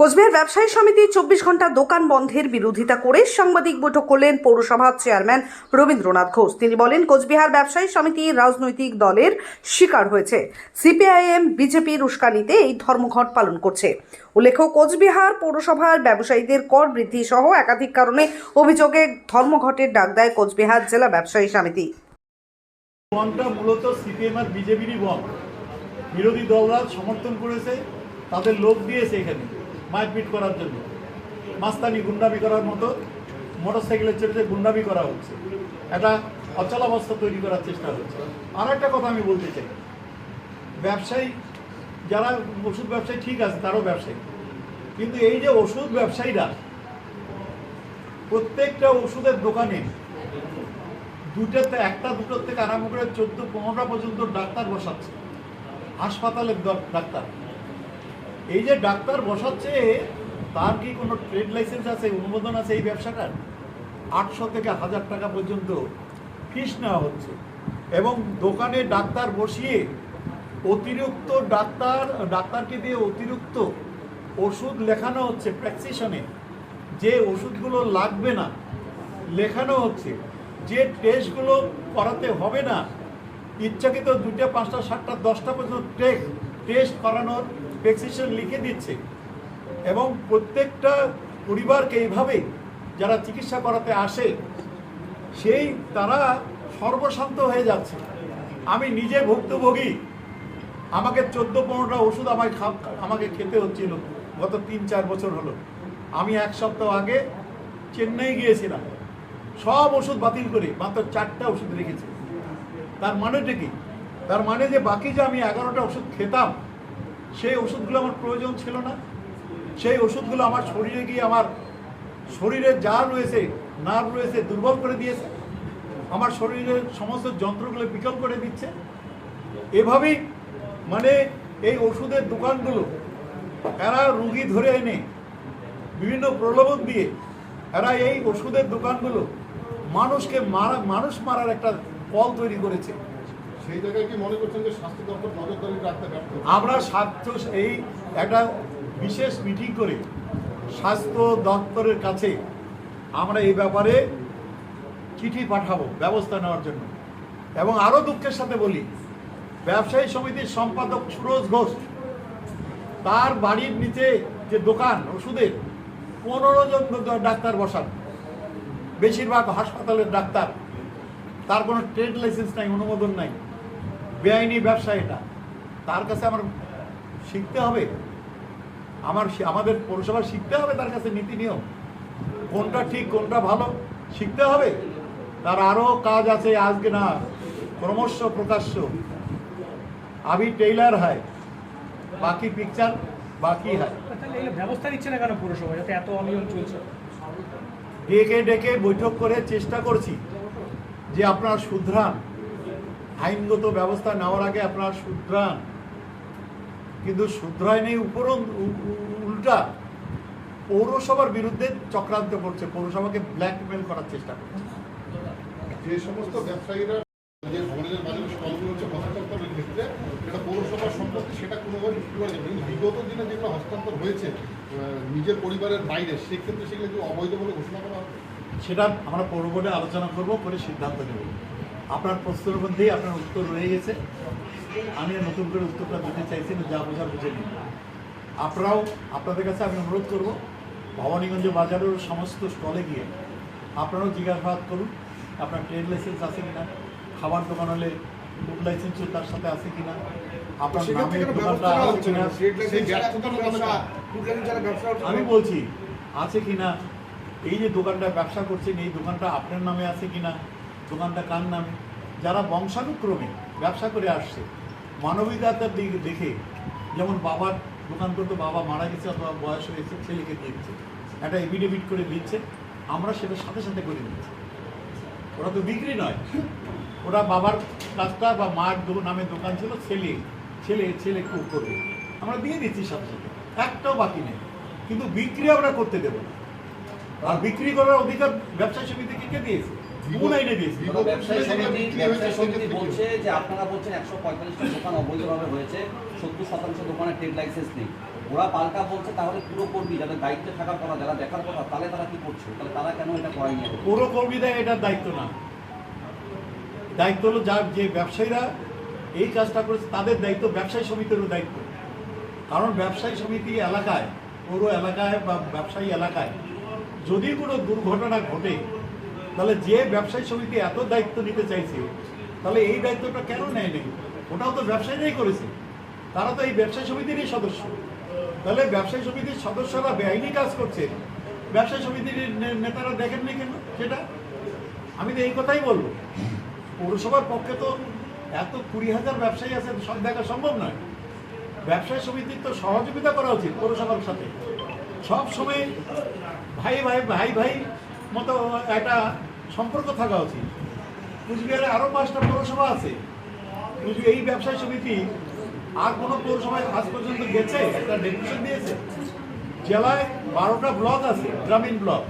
কোচবিহার ব্যবসায়ী সমিতি চব্বিশ ঘণ্টা দোকান বন্ধের বিরোধিতা করে সাংবাদিক বৈঠক করলেন পৌরসভার চেয়ারম্যান রবীন্দ্রনাথ ঘোষ। তিনি বলেন, কোচবিহার ব্যবসায়ী সমিতি রাজনৈতিক দলের শিকার হয়েছে। সিপিআইএম, বিজেপির উস্কানিতে এই ধর্মঘট পালন করছে। উল্লেখ্য, কোচবিহার পৌরসভার ব্যবসায়ীদের কর বৃদ্ধি সহ একাধিক কারণে অভিযোগে ধর্মঘটের ডাক দেয় কোচবিহার জেলা ব্যবসায়ী সমিতি। মূলত বিরোধী দলরা সমর্থন করেছে, তাদের লোক দিয়েছে এখানে। মারপিট করার জন্য। মাস্তানি গুন্ডামি করার মতো মোটর সাইকেলের চেড়ে গুন্ডামি করা হচ্ছে। একটা অচলাবস্থা তৈরি করার চেষ্টা হচ্ছে। আর একটা কথা আমি বলতে চাই। ব্যবসায়ী, যারা ওষুধ ব্যবসায়ী ঠিক আছে, তারও ব্যবসায়ী। কিন্তু এই যে ওষুধ ব্যবসায়ীরা প্রত্যেকটা ওষুধের দোকানে দুটোতে একটা দুটোর থেকে আরম্ভ করে চোদ্দ, পনেরোটা পর্যন্ত ডাক্তার বসাচ্ছে। হাসপাতালের ডাক্তার। এই যে ডাক্তার বসাচ্ছে, তার কি কোনো ট্রেড লাইসেন্স আছে, অনুমোদন আছে এই ব্যবসাটার? আটশো থেকে হাজার টাকা পর্যন্ত ফিস নেওয়া হচ্ছে। এবং দোকানে ডাক্তার বসিয়ে অতিরিক্ত ডাক্তার, ডাক্তারকে দিয়ে অতিরিক্ত ওষুধ লেখানো হচ্ছে প্র্যাকসিশনে যে ওষুধগুলো লাগবে না, লেখানো হচ্ছে। যে টেস্টগুলো করাতে হবে না, ইচ্ছাকৃত দুটো পাঁচটা, সাতটা, দশটা পর্যন্ত টেস্ট টেস্ট করানোর প্রেসক্রিপশন লিখে দিচ্ছে। এবং প্রত্যেকটা পরিবারকে এইভাবে যারা চিকিৎসা করাতে আসে, সেই তারা সর্বশান্ত হয়ে যাচ্ছে। আমি নিজে ভুক্তভোগী। আমাকে চোদ্দ পনেরোটা ওষুধ আমায় আমাকে খেতে হচ্ছিল। গত তিন চার বছর হলো। আমি এক সপ্তাহ আগে চেন্নাই গিয়েছিলাম। সব ওষুধ বাতিল করে মাত্র চারটা ওষুধ রেখেছে। তার মানেটা কি? তার মানে যে বাকি যে আমি এগারোটা ওষুধ খেতাম সেই ওষুধগুলো আমার প্রয়োজন ছিল না। সেই ওষুধগুলো আমার শরীরে গিয়ে আমার শরীরে যা রয়েছে নার্ভ রয়েছে, দুর্বল করে দিয়েছে। আমার শরীরের সমস্ত যন্ত্রগুলো বিকল করে দিচ্ছে। এভাবেই মানে এই ওষুধের দোকানগুলো, এরা রুগী ধরে এনে বিভিন্ন প্রলোভন দিয়ে এরা এই ওষুধের দোকানগুলো মানুষকে মারা, মানুষ মারার একটা পল তৈরি করেছে। সেই জায়গায় কি মনে করছেন যে স্বাস্থ্য দপ্তর নজরদারি রাখতে ব্যর্থ? আমরা স্বাস্থ্য এই একটা বিশেষ মিটিং করে স্বাস্থ্য দপ্তরের কাছে আমরা এই ব্যাপারে চিঠি পাঠাবো ব্যবস্থা নেওয়ার জন্য। এবং আরও দুঃখের সাথে বলি, ব্যবসায়ী সমিতির সম্পাদক সুরজ ঘোষ, তার বাড়ির নিচে যে দোকান, ওষুধের, পনেরো জন ডাক্তার বসান। বেশিরভাগ হাসপাতালের ডাক্তার। তার কোনো ট্রেড লাইসেন্স নাই, অনুমোদন নাই। বেআইনি ব্যবসা এটা। তার কাছে আমার শিখতে হবে। আমার আমাদের পৌরসভা শিখতে হবে তার কাছে নীতি নিয়ম। কোনটা ঠিক কোনটা ভালো শিখতে হবে। তার আরও কাজ আছে আজকে না ক্রমশ প্রকাশ্য। আবি টেইলার হয় বাকি পিকচার বাকি হয় ব্যবস্থা নিচ্ছে না কেন পৌরসভা? যাতে এত অনিয়ম চলছে। ডেকে ডেকে বৈঠক করে চেষ্টা করছি যে আপনারা শুধরান। আইনগত ব্যবস্থা নেওয়ার আগে আপনারা শুধরান। কিন্তু শুধরায় নেই উপরন উ- উ- উল্টা। পৌরসভার বিরুদ্ধে চক্রান্ত করছে পৌরসভাকে ব্ল্যাকমেল করার চেষ্টা করছে। যে সমস্ত ব্যবসায়ীরা যে ভবনের বাজারে স্টলগুলো হচ্ছে হস্তান্তরের ক্ষেত্রে সেটা পৌরসভার সম্পত্তি সেটা কোনোভাবে বিক্রি করা যাবে বিগত দিনে যেগুলো হস্তান্তর হয়েছে নিজের পরিবারের বাইরে সেক্ষেত্রে সেগুলো অবৈধ বলে ঘোষণা করা হবে? সেটা আমরা পৌর বোর্ডে আলোচনা করব করে সিদ্ধান্ত নেব। আপনার প্রশ্নের মধ্যেই আপনার উত্তর রয়ে গেছে। আমি নতুন করে উত্তরটা দিতে চাইছি না যা বোঝার বুঝে নিন। আপনারাও আপনাদের কাছে আমি অনুরোধ করব ভবানীগঞ্জ বাজারের সমস্ত স্টলে গিয়ে আপনারাও জিজ্ঞাসাবাদ করুন আপনার ট্রেড লাইসেন্স আছে কিনা খাবার দোকান হলে ফুড লাইসেন্সও তার সাথে আছে কিনা আপনার নামে দোকানটা আছে কিনা আমি বলছি আছে কিনা এই যে দোকানটা ব্যবসা করছেন এই দোকানটা আপনার নামে আছে কিনা দোকানটা কার নামে? যারা বংশানুক্রমে ব্যবসা করে আসছে মানবিকতার দিক দেখে, যেমন বাবার দোকান করতে, বাবা মারা গেছে, অথবা বয়স হয়েছে, ছেলেকে দিচ্ছে, একটা এভিডেভিট করে দিচ্ছে, আমরা সেটা সাথে সাথে করে দিচ্ছি ওরা তো বিক্রি নয়। ওরা বাবার কাজটা বা মায়ের দো- নামে দোকান ছিল, ছেলে ছেলে ছেলে খুব করবে। আমরা দিয়ে দিচ্ছি সাথে সাথে, একটাও বাকি নেই। কিন্তু বিক্রি আমরা করতে দেবো না। আর বিক্রি করার অধিকার ব্যবসা সমিতিকে কে দিয়েছে? কোন আইনে দিয়েছে। ব্যবসায়ী সমিতি ব্যবসায়ী সমিতি বলছে যে আপনারা বলছেন একশো পঁয়তাল্লিশটা দোকান অবৈধভাবে হয়েছে সত্তর শতাংশ দোকানে ট্রেড লাইসেন্স নেই। ওরা পাল্টা বলছে তাহলে পুরো কর্মী যাদের দায়িত্বে থাকার কথা যারা দেখার কথা তাহলে তারা কি করছে? তাহলে তারা কেন এটা করায়নি পৌর কর্মীদের এটার দায়িত্ব না। দায়িত্ব হলো যার যে ব্যবসায়ীরা এই কাজটা করেছে তাদের দায়িত্ব ব্যবসায়ী সমিতিরও দায়িত্ব। কারণ ব্যবসায়ী সমিতি এলাকায় পৌর এলাকায় বা ব্যবসায়ী এলাকায় যদি কোনো দুর্ঘটনা ঘটে তাহলে যে ব্যবসায়ী সমিতি এত দায়িত্ব নিতে চাইছে, তাহলে এই দায়িত্বটা কেন নেয়নি ওটাও তো ব্যবসায়ীরাই করেছে। তারা তো এই ব্যবসায়ী সমিতিরই সদস্য। তাহলে ব্যবসায়ী সমিতির সদস্যরা বেআইনি কাজ করছে। ব্যবসায়ী সমিতির নেতারা দেখেননি কেন সেটা? আমি তো এই কথাই বলব। পৌরসভার পক্ষে তো এত কুড়ি হাজার ব্যবসায়ী আছে, সব দেখা সম্ভব নয়। ব্যবসায়ী সমিতির তো সহযোগিতা করা উচিত পৌরসভার সাথে। সব সময় ভাই ভাই ভাই ভাই মতো একটা সম্পর্ক থাকা উচিত। কুচবিহারে আরও পাঁচটা পৌরসভা আছে। এই ব্যবসায়ী সমিতি আর কোনো পৌরসভায় আজ পর্যন্ত গেছে? একটা ডেপুটেশন দিয়েছে। জেলায় বারোটা ব্লক আছে, গ্রামীণ ব্লক।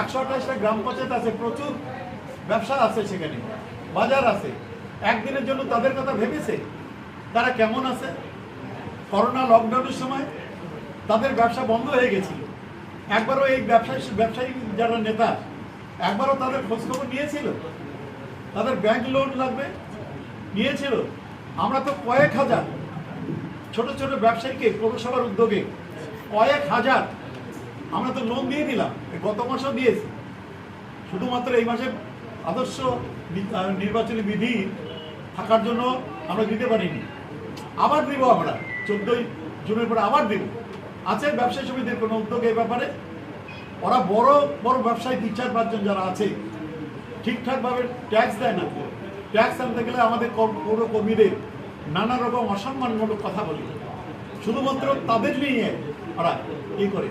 একশো আঠাশটা গ্রাম পঞ্চায়েত আছে, প্রচুর ব্যবসা আছে সেখানে। বাজার আছে। একদিনের জন্য তাদের কথা ভেবেছে? তারা কেমন আছে? করোনা লকডাউনের সময় তাদের ব্যবসা বন্ধ হয়ে গেছিল। একবারও এই ব্যবসায়ী ব্যবসায়ী যারা নেতা একবারও তাদের খোঁজখবর নিয়েছিল? তাদের ব্যাংক লোন লাগবে? নিয়েছিল? আমরা তো কয়েক হাজার ছোট ছোট ব্যবসায়ীকে, পৌরসভার উদ্যোগে কয়েক হাজার আমরা তো লোন দিয়ে দিলাম। গত মাসেও দিয়েছি। শুধুমাত্র এই মাসে আদর্শ নির্বাচনী বিধি থাকার জন্য আমরা দিতে পারিনি। আবার দিব আমরা। চোদ্দই জুনের পরে আবার দিব। আছে ব্যবসায়ী সমিতির কোনো উদ্যোগ এই ব্যাপারে? ওরা বড় বড় ব্যবসায়ী, তিন চার, পাঁচজন যারা আছে, ঠিকঠাকভাবে ট্যাক্স দেয় না। ট্যাক্স আনতে গেলে আমাদের কর্মীদের নানা রকম অসম্মানমূলক কথা বলি। শুধুমাত্র তাদের নিয়ে ওরা এই করে।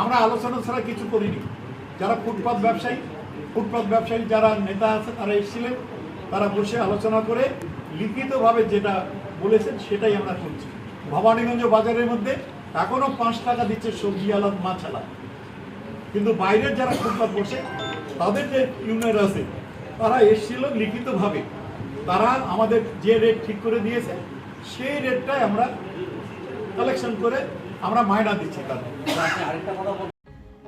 আমরা আলোচনা ছাড়া কিছু করিনি। যারা ফুটপাত ব্যবসায়ী ফুটপাত ব্যবসায়ী যারা নেতা আছে, তারা এসেছিলেন। তারা বসে আলোচনা করে লিখিতভাবে যেটা বলেছেন, সেটাই আমরা করছি। ভবানীগঞ্জ বাজারের মধ্যে এখনও পাঁচ টাকা দিচ্ছে সবজি আলাদ মাছ, আলাদ। কিন্তু বাইরের যারা ফুটপাত বসে, তাদের যে ইউনিয়ন আছে, তারা এসেছিল লিখিতভাবে। তারা আমাদের যে রেট ঠিক করে দিয়েছে, সেই রেটটাই আমরা কালেকশন করে আমরা মায়না দিচ্ছি তাদের। আরেকটা কথা বলছেন